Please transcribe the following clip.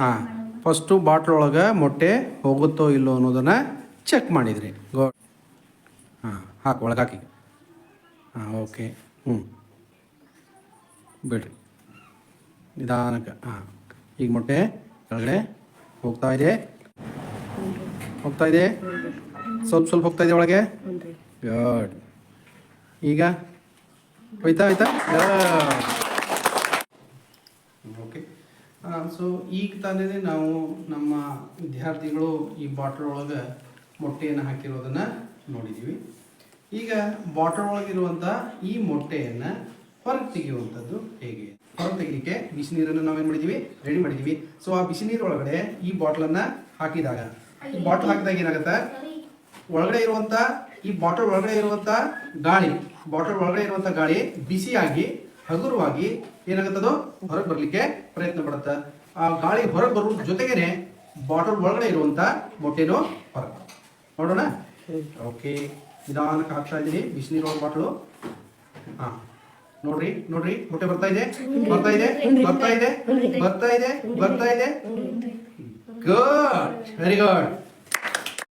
ಹಾಂ first bottle ಒಳಗೆ ಮೊಟ್ಟೆ ಹೋಗುತ್ತೋ ಇಲ್ಲೋ ಅನ್ನೋದನ್ನು ಚೆಕ್ ಮಾಡಿದ್ರಿ. ಗೋ ಹಾಂ ಹಾಕಿ ಒಳಗೆ ಹಾಕಿ ಹಾಂ ಓಕೆ ಹ್ಞೂ ಬಿಡ್ರಿ. ನಿಧಾನಕ್ಕೆ ಹಾಂ. ಈಗ ಮೊಟ್ಟೆ ಕೆಳಗಡೆ ಹೋಗ್ತಾ ಇದೆ. ಹೋಗ್ತಾ ಇದೆ? ಸ್ವಲ್ಪ ಸ್ವಲ್ಪ ಹೋಗ್ತಾ ಇದೆ ಒಳಗೆ? ಗುಡ್ ಈಗ? ಹೋಯ್ತಾ ಹೋಯ್ತಾ? ಸೊ ಈಗ ತಾನೇ ನಾವು ನಮ್ಮ ವಿದ್ಯಾರ್ಥಿಗಳು ಈ ಬಾಟಲ್ ಒಳಗೆ ಮೊಟ್ಟೆಯನ್ನು ಹಾಕಿರೋದನ್ನು ನೋಡಿದ್ದೀವಿ ಈಗ ಬಾಟಲ್ ಒಳಗಿರುವಂಥ ಈ ಮೊಟ್ಟೆಯನ್ನು ಹೊರಗೆ ತೆಗೆಯುವಂಥದ್ದು ಹೇಗೆ? ಹೊರಗೆ ತೆಗಿಲಿಕ್ಕೆ ಬಿಸಿ ನೀರನ್ನು ನಾವೇನು ಮಾಡಿದ್ದೀವಿ ರೆಡಿ ಮಾಡಿದ್ದೀವಿ ಸೊ ಆ ಬಿಸಿ ನೀರು ಒಳಗಡೆ ಈ ಬಾಟ್ಲನ್ನು ಹಾಕಿದಾಗ ಈ ಬಾಟಲ್ ಹಾಕಿದಾಗ ಏನಾಗುತ್ತೆ? ಒಳಗಡೆ ಇರುವಂತ ಈ ಬಾಟಲ್ ಒಳಗಡೆ ಇರುವಂತ ಗಾಳಿ ಬಾಟಲ್ ಒಳಗಡೆ ಇರುವಂತ ಗಾಳಿ ಬಿಸಿಯಾಗಿ ಹಗುರವಾಗಿ ಏನಾಗುತ್ತದೋ ಹೊರಗೆ ಬರಲಿಕ್ಕೆ ಪ್ರಯತ್ನ ಪಡುತ್ತೆ ಆ ಗಾಳಿ ಹೊರಗೆ ಬರುವ ಜೊತೆಗೇನೆ ಬಾಟಲ್ ಒಳಗಡೆ ಇರುವಂತ ಮೊಟ್ಟೆನೂ ಹೊರಗೆ ನೋಡೋಣ? ಓಕೆ ನಿಧಾನಕ್ಕೆ ಹಾಕ್ತಾ ಇದ್ದೀನಿ. ಬಿಸಿನೀರು ಬಾಟಲು. ಹಾ ನೋಡ್ರಿ ನೋಡ್ರಿ ಮೊಟ್ಟೆ ಬರ್ತಾ ಇದೆ? ಬರ್ತಾ ಇದೆ? ಬರ್ತಾ ಇದೆ? ಬರ್ತಾ ಇದೆ? ಬರ್ತಾ ಇದೆ? Good very good